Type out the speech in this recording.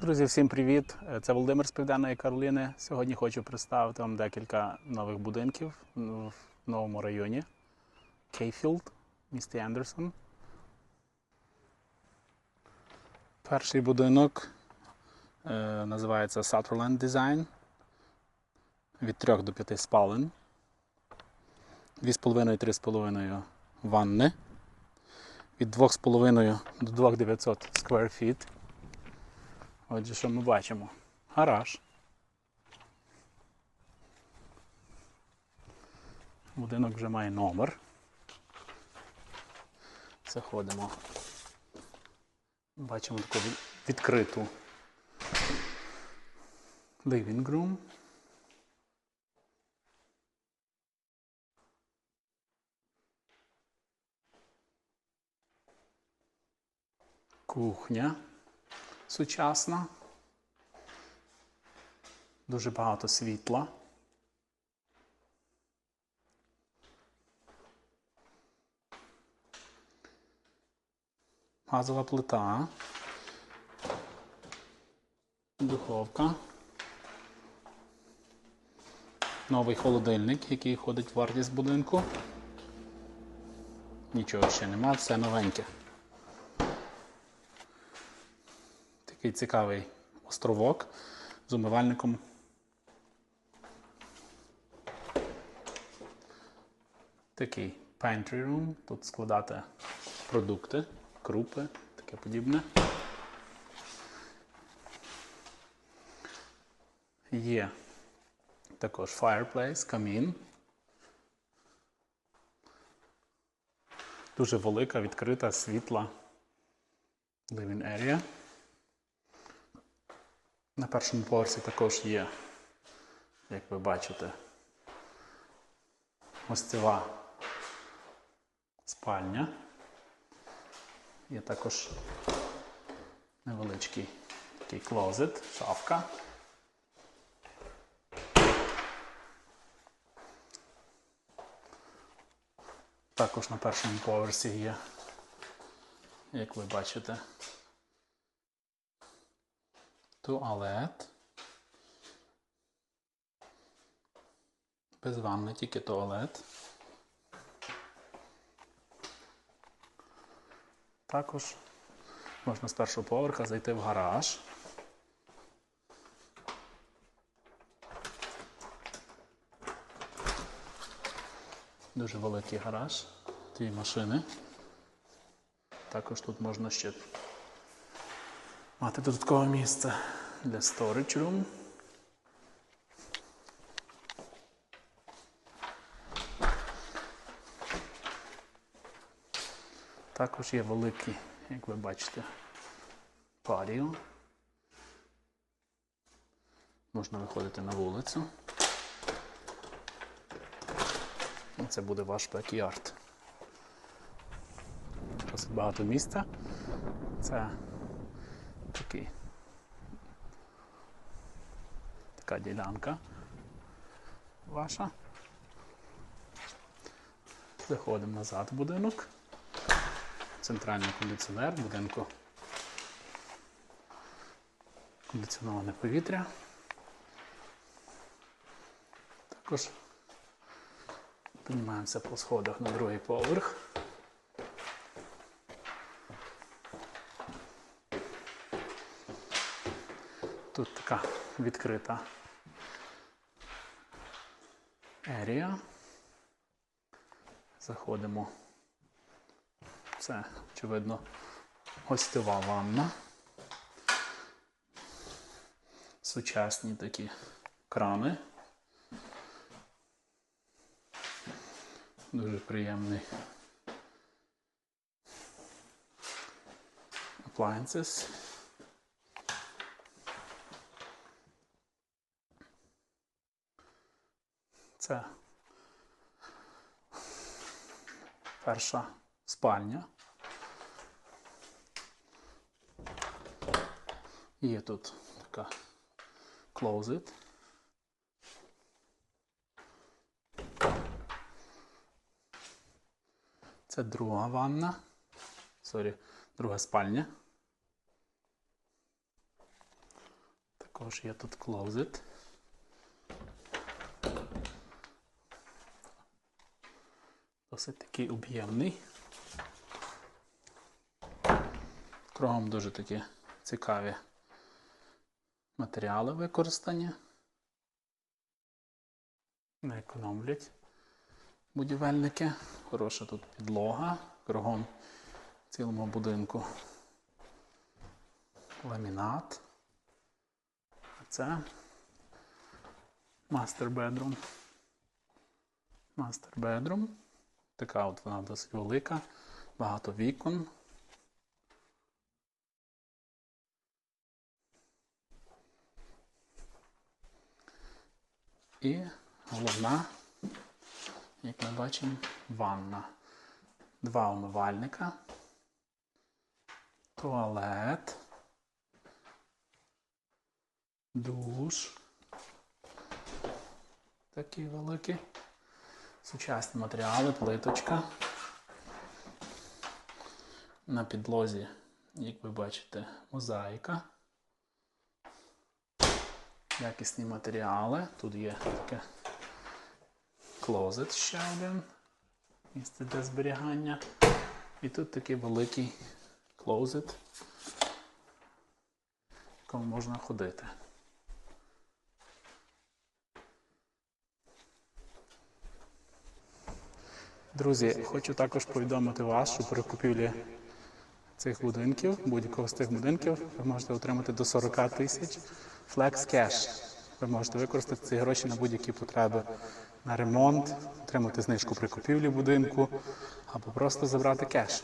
Друзі, всім привіт! Це Володимир з Південної Кароліни. Сьогодні хочу представити вам декілька нових будинків в новому районі Кейфілд, місті Ендерсон. Перший будинок е, називається Sutherland Design. Від 3 до 5 спалень. 2,5-3,5 ванни. Від 2,5 до 2900 square feet. Отже, що ми бачимо? Гараж. Будинок вже має номер. Заходимо. Бачимо таку відкриту living room. Кухня сучасна. Дуже багато світла. Газова плита. Духовка. Новий холодильник, який входить в вартість будинку. Нічого ще нема, все новеньке. Такий цікавий островок з умивальником. Такий pantry room. Тут складати продукти, крупи, таке подібне. Є також fireplace, камін. Дуже велика, відкрита, світла living area. На першому поверсі також є, як ви бачите, гостєва спальня. Є також невеличкий такий клозет, шафка. Також на першому поверсі є, як ви бачите, туалет. Без ванни, тільки туалет. Також можна з першого поверха зайти в гараж. Дуже великий гараж, дві машини. Також тут можна ще мати додаткове місце для storage room. Також є великий, як ви бачите, patio. Можна виходити на вулицю. Це буде ваш бекярд. Досить багато місця. Це такий, така ділянка ваша. Заходимо назад в будинок. Центральний кондиціонер будинку. Кондиціоноване повітря. Також піднімаємося по сходах на другий поверх. Тут така відкрита ерія. Заходимо. Це, очевидно, гостьова ванна. Сучасні такі крани. Дуже приємний. Appliances. Це перша спальня. Є тут така closet. Це друга ванна. Сорі, друга спальня. Також є тут клозет. Досить такий об'ємний. Кругом дуже такі цікаві матеріали використані. Не економлять будівельники. Хороша тут підлога. Кругом в цілому будинку ламінат. А це мастер бедрум. Така от вона досить велика, багато вікон. І головна, як ми бачимо, ванна. Два умивальника, туалет, душ. Такий великий. Сучасні матеріали, плиточка. На підлозі, як ви бачите, мозаїка. Якісні матеріали. Тут є таке клозет ще один. Місце для зберігання. І тут такий великий клозет, в якому можна ходити. Друзі, хочу також повідомити вас, що при купівлі цих будинків, будь-якого з цих будинків, ви можете отримати до 40 тисяч Flex Cash. Ви можете використати ці гроші на будь-які потреби на ремонт, отримати знижку при купівлі будинку або просто забрати кеш.